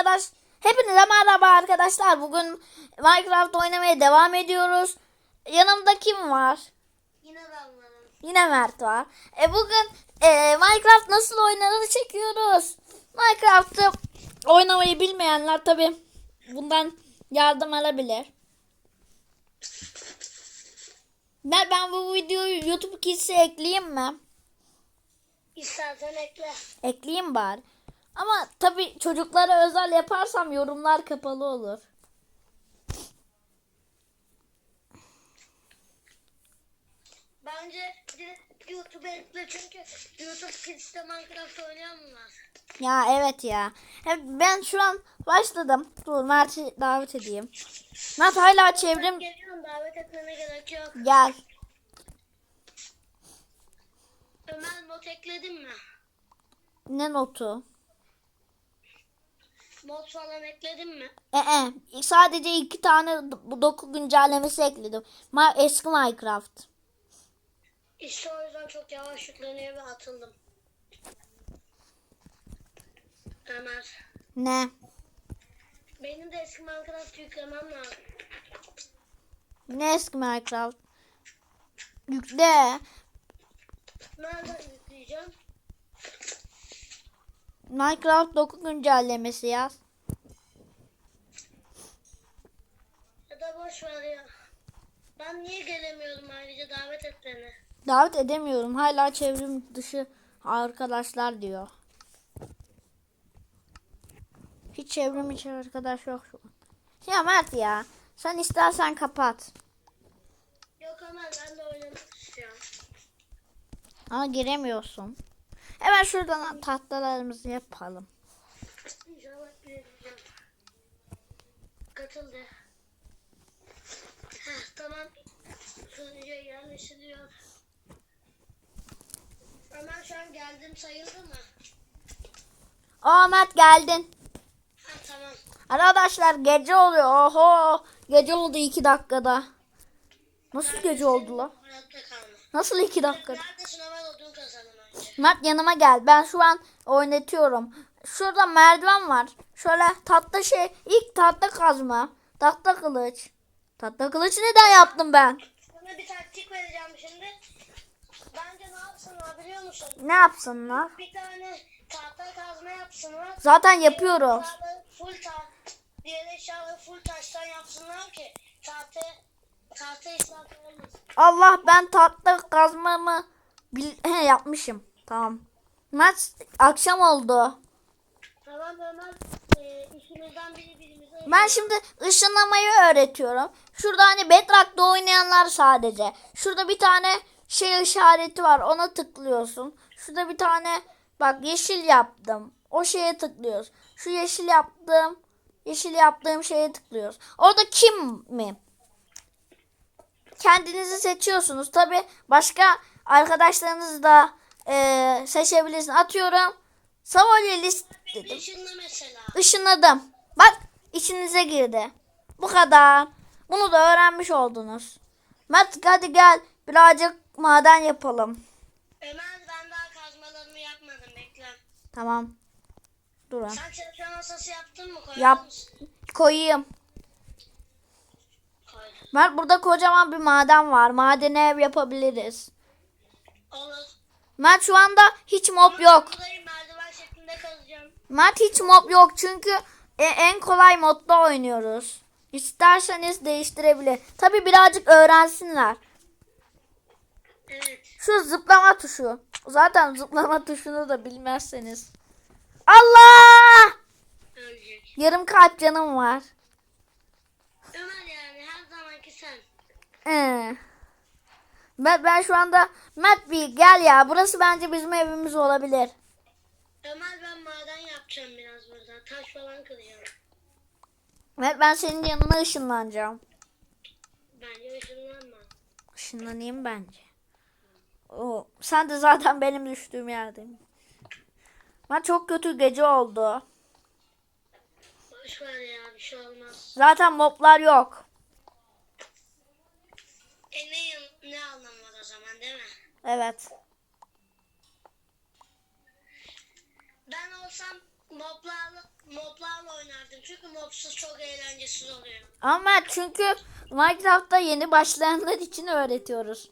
Arkadaş hepinize merhaba arkadaşlar. Bugün Minecraft oynamaya devam ediyoruz. Yanımda kim var? Yine ben varım. Yine Mert var. E bugün e, Minecraft nasıl oynanır çekiyoruz. Minecraft'ı oynamayı bilmeyenler tabi bundan yardım alabilir. Ben, ben bu videoyu YouTube Kids'e ekleyeyim mi? İstersen ekle. Ekleyeyim bari. Ama tabi çocuklara özel yaparsam yorumlar kapalı olur. Bence ekle çünkü YouTube Kids'te Minecraft var? Ya evet ya. Ben şu an başladım. Dur Mert'i davet edeyim. Mert hala çevrim Geliyorum davet etmene gerek yok. gel. Ömer mod ekledin mi? Ne notu? Mod falan ekledin mi? Ee, sadece iki tane bu doku güncellemesi ekledim. Ma eski Minecraft. İşte o yüzden çok yavaş yükleniyor ve atıldım. Ömer. Ne? Benim de eski Minecraft yüklemem lazım. Ne eski Minecraft? Yükle. Nereden yükleyeceğim? Minecraft doku güncellemesi yaz. Ya da boş ver ya. Ben niye gelemiyorum ayrıca davet et beni. Davet edemiyorum. Hala çevrim dışı arkadaşlar diyor. Hiç çevrim içi arkadaş yok şu an. Ya Mert ya. Sen istersen kapat. Yok Ömer ben de oynamak istiyorum. Ama giremiyorsun. Hemen şuradan tahtalarımızı yapalım. İnşallah. Katıldı. Heh, tamam. Sunucuya yerleştiriyor. Ömer şu an geldim sayıldı mı? Aa Mert geldin. Ha tamam. Arkadaşlar gece oluyor. Oho. Gece oldu iki dakikada. Nasıl gece oldu la? Nasıl iki dakikada? Neredesin Ömer. Mert yanıma gel. Ben şu an oynatıyorum. Şurada merdiven var. Şöyle tatlı şey. ilk tatlı kazma. Tahta kılıç. Tahta kılıç neden yaptım ben? Sana bir taktik vereceğim şimdi. Bence ne yapsınlar biliyor musun? Ne yapsınlar? Bir tane tahta kazma yapsınlar. Zaten yapıyoruz. Full ta diğer eşyaları full taştan yapsınlar ki tahta tahta. Allah ben tatlı kazmamı bil yapmışım. Tamam. Mert akşam oldu. Tamam e, işimizden biri birimize Ben şimdi ışınlamayı öğretiyorum. Şurada hani Bedrock'ta oynayanlar sadece. Şurada bir tane şey işareti var. Ona tıklıyorsun. Şurada bir tane bak yeşil yaptım. O şeye tıklıyoruz. Şu yeşil yaptığım yeşil yaptığım şeye tıklıyoruz. Orada kim mi? Kendinizi seçiyorsunuz. Tabi başka arkadaşlarınızı da eee seçebilirsiniz. Atıyorum. Savalye list dedim. Işınla mesela. Işınladım. Bak içinize girdi. Bu kadar. Bunu da öğrenmiş oldunuz. Mert hadi gel birazcık maden yapalım. Ömer ben daha kazmalarımı yapmadım bekle. Tamam. Durun. Sen çalışma masası yaptın mı? Koyar Yap. mısın? Koyayım. Koydum. Mert burada kocaman bir maden var. Madene ev yapabiliriz. Olur. Mert şu anda hiç mob yok. Mert hiç mob yok çünkü e- en kolay modda oynuyoruz. İsterseniz değiştirebilir. Tabi birazcık öğrensinler. Evet. Şu zıplama tuşu. Zaten zıplama tuşunu da bilmezseniz. Allah! Ölecek. Yarım kalp canım var. Ömer yani her zamanki sen. Ee. Ben, ben şu anda Mert bir gel ya. Burası bence bizim evimiz olabilir. Ömer ben maden yapacağım biraz burada. Taş falan kıracağım. Mert ben senin yanına ışınlanacağım. Bence ışınlanma. Işınlanayım bence. O, sen de zaten benim düştüğüm yerdeyim. Ben çok kötü gece oldu. Boş ver ya bir şey olmaz. Zaten moblar yok. E ne, ne anlamı var o zaman değil mi? Evet. Ben olsam moblarla, moblarla oynardım. Çünkü mobsuz çok eğlencesiz oluyor. Ama çünkü Minecraft'ta yeni başlayanlar için öğretiyoruz.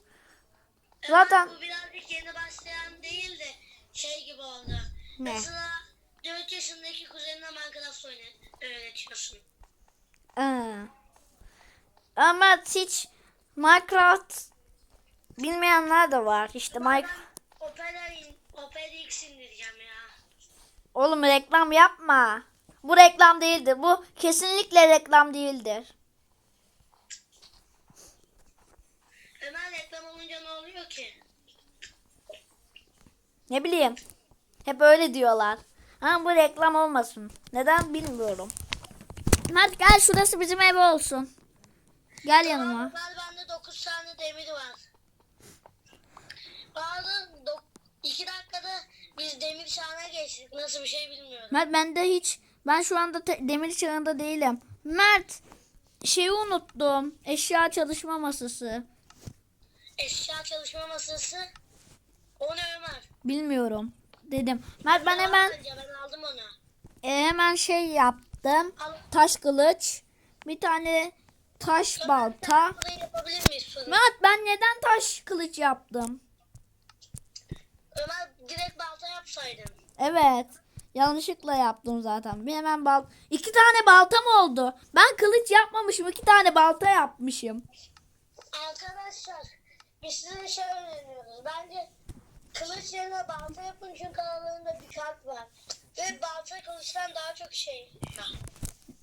Zaten Bu birazcık yeni başlayan değil de şey gibi oldu. Ne? Mesela 4 yaşındaki kuzenine Minecraft oyna- öğretiyorsun. Aa. ama hiç Minecraft bilmeyenler de var. İşte Minecraft. Ben Opera, Opera X indireceğim ya. Oğlum reklam yapma. Bu reklam değildir. Bu kesinlikle reklam değildir. Ömer reklam olunca ne oluyor ki? Ne bileyim. Hep öyle diyorlar. Ama bu reklam olmasın. Neden bilmiyorum. Hadi gel şurası bizim ev olsun. Gel yanıma. Ömer bende 9 tane demir var. Bazı 2 dakikada biz demir çağına geçtik. Nasıl bir şey bilmiyorum. Mert bende hiç ben şu anda demir çağında değilim. Mert şeyi unuttum. Eşya çalışma masası. Eşya çalışma masası. O ne Ömer? Bilmiyorum dedim. Mert ben hemen ben aldım onu. e, hemen şey yaptım. Al. Taş kılıç, bir tane taş balta. Mert ben neden taş kılıç yaptım? Ömer direkt balta yapsaydın. Evet. Yanlışlıkla yaptım zaten. Bir hemen bal iki tane baltam oldu. Ben kılıç yapmamışım. iki tane balta yapmışım. Arkadaşlar biz size şey öğreniyoruz. Bence kılıç yerine balta yapın çünkü aralarında bir fark var. Ve balta kılıçtan daha çok şey.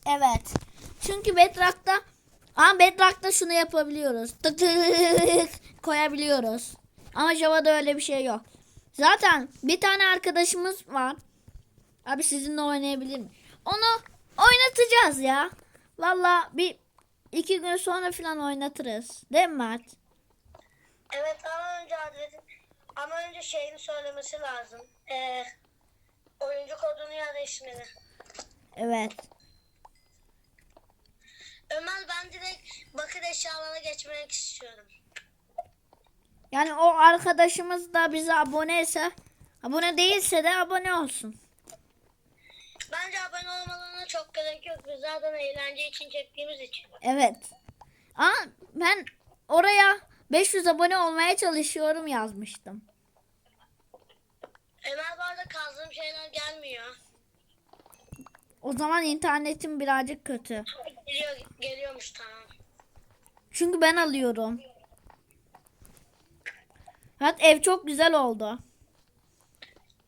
Evet. Çünkü Bedrock'ta ama Bedrock'ta şunu yapabiliyoruz. Tık tık koyabiliyoruz. Ama Java'da öyle bir şey yok. Zaten bir tane arkadaşımız var. Abi sizinle oynayabilir mi? Onu oynatacağız ya. Valla bir iki gün sonra falan oynatırız. Değil mi Mert? Evet ama önce adresin ama önce şeyini söylemesi lazım. Ee, oyuncu kodunu ya da ismini. Evet. Ömer ben direkt bakır eşyalarına geçmek istiyorum. Yani o arkadaşımız da bize aboneyse abone değilse de abone olsun. Bence abone olmalarına çok gerek yok. Biz zaten eğlence için çektiğimiz için. Evet. Ama ben oraya 500 abone olmaya çalışıyorum yazmıştım. Bu arada kazdığım şeyler gelmiyor. O zaman internetim birazcık kötü. Geliyor, geliyormuş tamam. Çünkü ben alıyorum. Evet ev çok güzel oldu.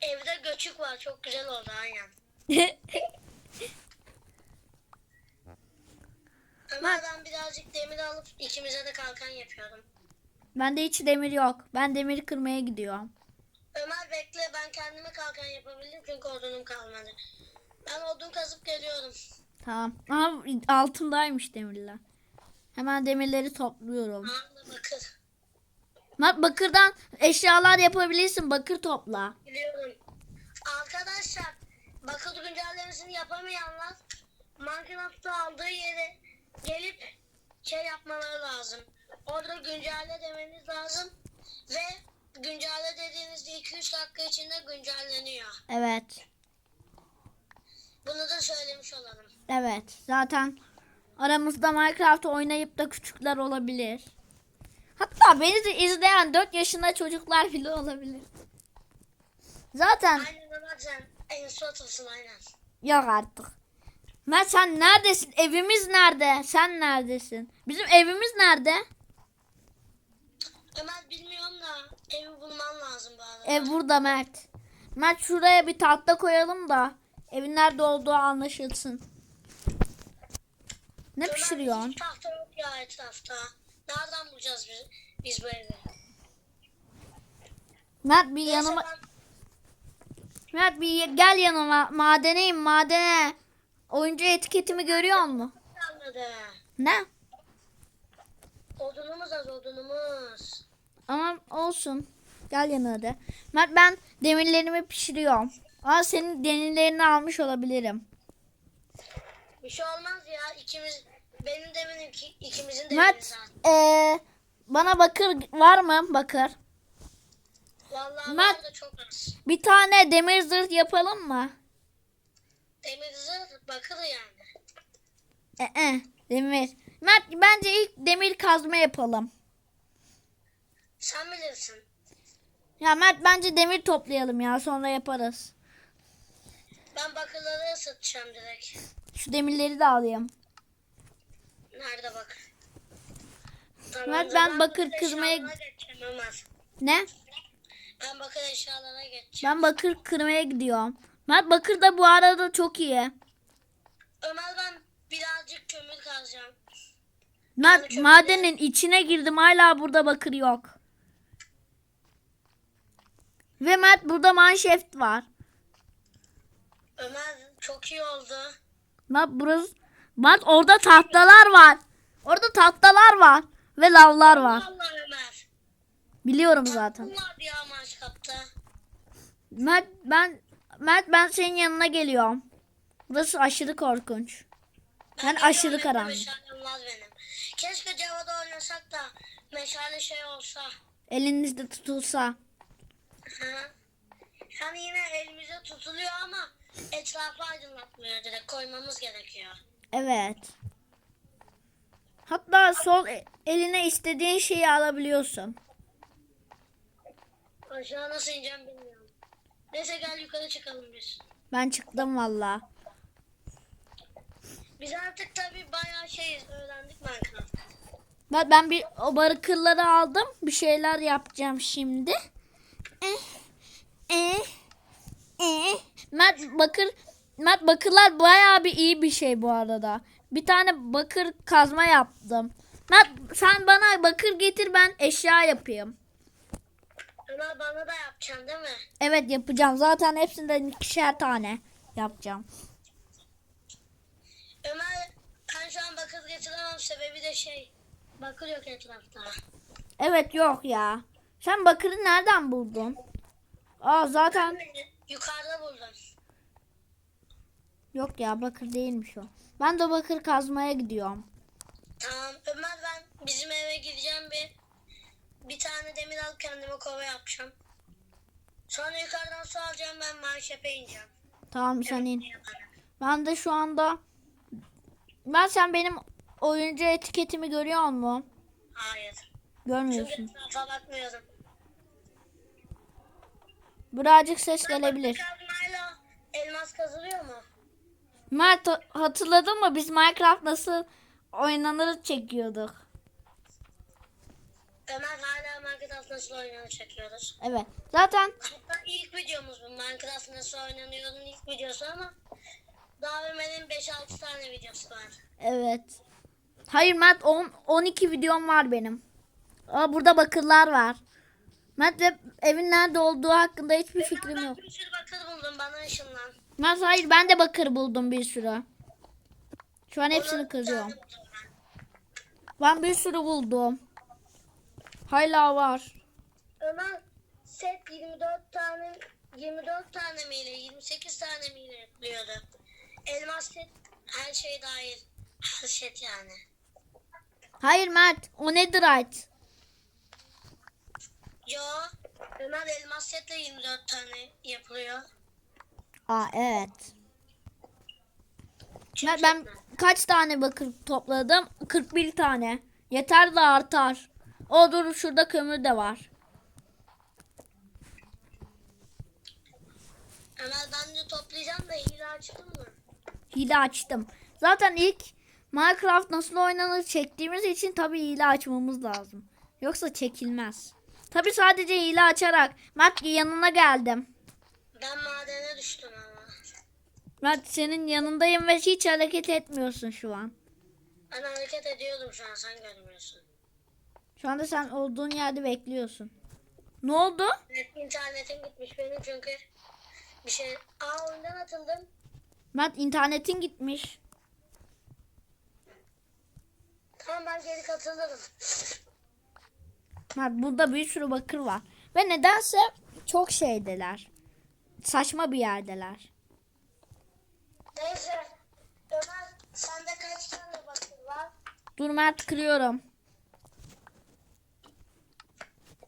Evde göçük var. Çok güzel oldu aynen. Ömer ben birazcık demir alıp ikimize de kalkan yapıyorum. Bende hiç demir yok. Ben demiri kırmaya gidiyorum. Ömer bekle ben kendime kalkan yapabildim çünkü odunum kalmadı. Ben odun kazıp geliyorum. Tamam. Aha altındaymış demirler. Hemen demirleri topluyorum. Ağırlı bakır. Bak bakırdan eşyalar yapabilirsin. Bakır topla. Biliyorum. Arkadaşlar bakır güncellemesini yapamayanlar Minecraft'ta aldığı yere gelip şey yapmaları lazım. Orada güncelle demeniz lazım ve güncelle dediğinizde 2-3 dakika içinde güncelleniyor. Evet. Bunu da söylemiş olalım. Evet. Zaten aramızda Minecraft oynayıp da küçükler olabilir. Hatta beni de izleyen 4 yaşında çocuklar bile olabilir. Zaten Aynen aynen. yok artık. Mert sen neredesin? Evimiz nerede? Sen neredesin? Bizim evimiz nerede? Ömer bilmiyorum da evi bulman lazım bu arada. Ev burada Mert. Mert şuraya bir tahta koyalım da evin nerede olduğu anlaşılsın. Ne Ömer, pişiriyorsun? hiç tahta yok ya etrafta. Nereden bulacağız biz, biz bu evi? Mert bir yanıma Mert bir gel yanıma. Madene in madene. Oyuncu etiketimi görüyor musun? Anladı. Ne? Odunumuz az odunumuz. Ama olsun. Gel yanına hadi. Mert ben demirlerimi pişiriyorum. Aa senin demirlerini almış olabilirim. Bir şey olmaz ya ikimiz benim de benim iki, ikimizin de Mert ee, bana bakır var mı? Bakır. Vallahi Mert- da çok az. Bir tane demir zırh yapalım mı? Demir zırh bakır yani. Ee, demir. Mert bence ilk demir kazma yapalım. Sen bilirsin. Ya Mert bence demir toplayalım ya sonra yaparız. Ben bakırları ısıtacağım direkt. Şu demirleri de alayım. Nerede bak? Mert, ben bakır kırmaya-. Ne? Ben bakır eşyalara geçeceğim. Ben bakır kırmaya gidiyorum. Mert bakır da bu arada çok iyi. Ömer ben birazcık kömür kazacağım. Mert çok madenin içine girdim hala burada bakır yok. Ve Mert burada manşeft var. Ömer çok iyi oldu. Mert burası Mert orada tahtalar var. Orada tahtalar var ve lavlar var. Allah Ömer. Biliyorum zaten. Mert ben Mert ben senin yanına geliyorum. Burası aşırı korkunç. Ben de aşırı karanlık. Benim. Keşke Cevada oynasak da meşale şey olsa. Elinizde tutulsa. Hı. Yani yine elimize tutuluyor ama etrafı aydınlatmıyor direkt koymamız gerekiyor. Evet. Hatta sol e- eline istediğin şeyi alabiliyorsun. Aşağı nasıl ineceğim bilmiyorum. Neyse gel yukarı çıkalım biz. Ben çıktım valla. Biz artık tabi bayağı şey öğrendik Minecraft. Ben, ben bir o barıkırları aldım. Bir şeyler yapacağım şimdi. Eh, eh, eh. Mert bakır Mert bakırlar bayağı bir iyi bir şey bu arada. Bir tane bakır kazma yaptım. Mert sen bana bakır getir ben eşya yapayım. Ömer bana da yapacaksın değil mi? Evet yapacağım. Zaten hepsinden ikişer tane yapacağım. Ömer ben şu an bakır getiremem sebebi de şey. Bakır yok etrafta. Evet yok ya. Sen bakırı nereden buldun? Aa zaten Yukarıda buldum. Yok ya bakır değilmiş o. Ben de bakır kazmaya gidiyorum. Tamam Ömer ben bizim eve gideceğim bir bir tane demir alıp kendime kova yapacağım. Sonra yukarıdan su alacağım ben marşepe ineceğim. Tamam sen in. Ben de şu anda ben sen benim oyuncu etiketimi görüyor musun? Hayır. Çünkü Görmüyorsun. etrafa bakmıyorum. Birazcık ses gelebilir. Kazmayla elmas kazılıyor mu? Mert ha- hatırladın mı biz Minecraft nasıl oynanır çekiyorduk. Ömer hala Minecraft nasıl oynanır çekiyoruz. Evet. Zaten Hatta ilk videomuz bu. Minecraft nasıl oynanıyor'nun ilk videosu ama daha Ömer'in 5-6 tane videosu var. evet. Hayır Mert 10 12 videom var benim. Aa burada bakırlar var. Mert evin nerede olduğu hakkında hiçbir fikrim Ben yok. bir sürü bakır buldum bana ışınlan. Mert hayır ben de bakır buldum bir sürü. Şu an hepsini Onu kırıyorum. ben. Ben bir sürü buldum. Hala var. Ömer set 24 tane 24 tane miyle 28 tane miyle yapılıyordu. Elmas set her şey dahil. Her set yani. Hayır Mert o netherite. Yo Ömer elmas setle 24 tane yapılıyor. Aa evet. Çünkü Mert ben kaç tane bakır topladım? 41 tane. Yeter de artar. O dur şurada kömür de var. Ömer ben de toplayacağım da hile açtın mı? Hile açtım. Zaten ilk Minecraft nasıl oynanır çektiğimiz için tabii hile açmamız lazım. Yoksa çekilmez. Tabii sadece hile açarak. Mert yanına geldim. Ben madene düştüm ama. Mert senin yanındayım ve hiç hareket etmiyorsun şu an. Ben hareket ediyordum şu an sen görmüyorsun. Şu anda sen olduğun yerde bekliyorsun. Ne oldu? Evet, internetim gitmiş benim çünkü bir şey... Aa oyundan atıldım. Mert internetin gitmiş. Tamam ben geri katılırım. Mert burada bir sürü bakır var. Ve nedense çok şeydeler. Saçma bir yerdeler. Neyse. Ömer sende kaç tane bakır var? Dur Mert kırıyorum.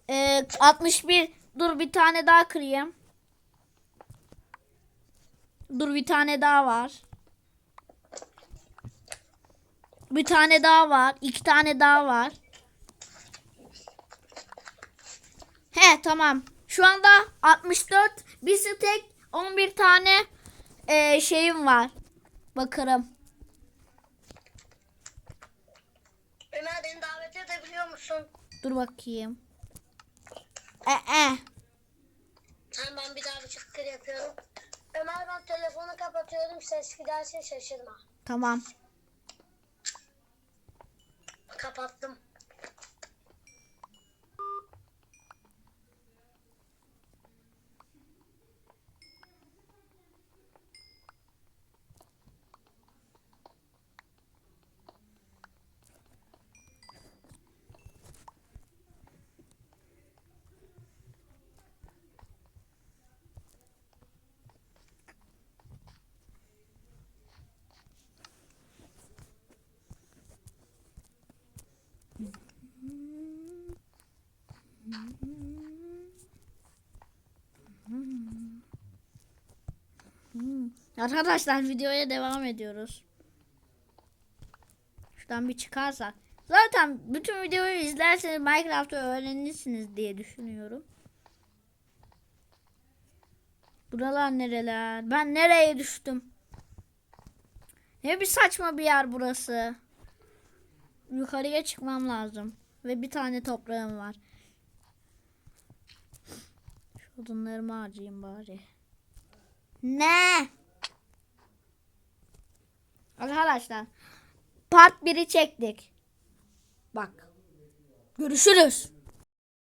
Ee, 61. Dur bir tane daha kırayım. Dur bir tane daha var. Bir tane daha var. iki tane daha var. He tamam. Şu anda 64 bir tek 11 tane e, şeyim var. Bakarım. Ömer beni davet edebiliyor musun? Dur bakayım. E e. Tamam ben bir daha bir çıkır yapıyorum. Ömer ben telefonu kapatıyorum. Ses giderse şaşırma. Tamam. Kapattım. Arkadaşlar videoya devam ediyoruz. Şuradan bir çıkarsak. Zaten bütün videoyu izlerseniz Minecraft'ı öğrenirsiniz diye düşünüyorum. Buralar nereler? Ben nereye düştüm? Ne bir saçma bir yer burası. Yukarıya çıkmam lazım. Ve bir tane toprağım var. Odunlarımı harcayayım bari. Ne? Arkadaşlar part 1'i çektik. Bak. Görüşürüz.